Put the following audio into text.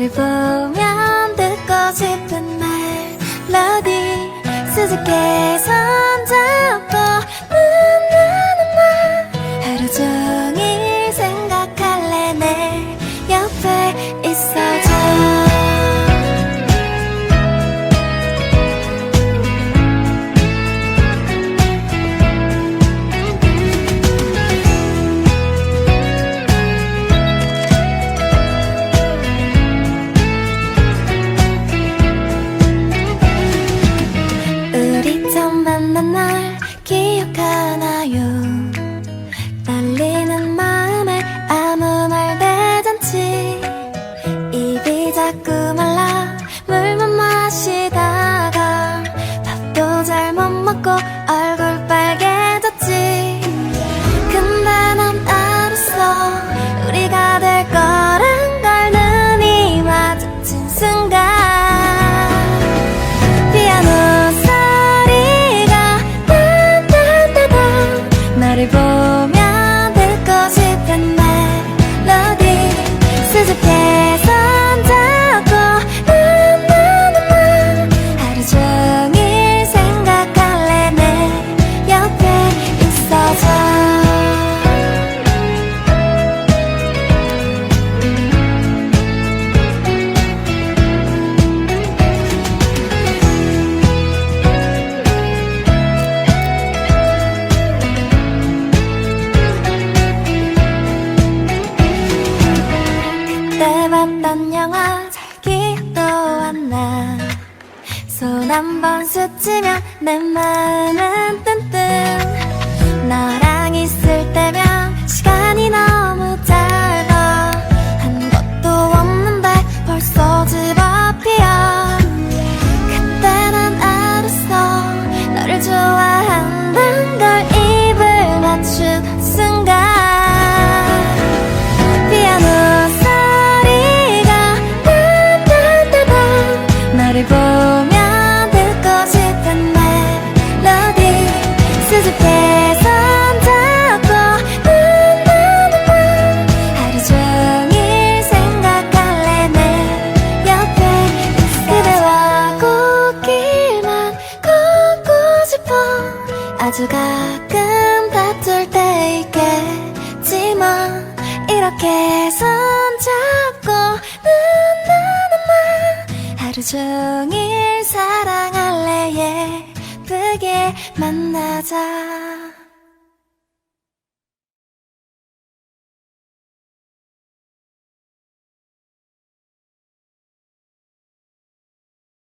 너를 보면 듣고 싶은 멜로디. 수줍게 손잡고 만나는 날 하루 종일 생각할래 내 옆에. 歌 본 영화 기억도 안 나 손 한 번 스치면 내 맘은 아주 가끔 다툴 때 있겠지만 이렇게 손잡고는 나는 말 하루 종일 사랑할래 예쁘게 만나자.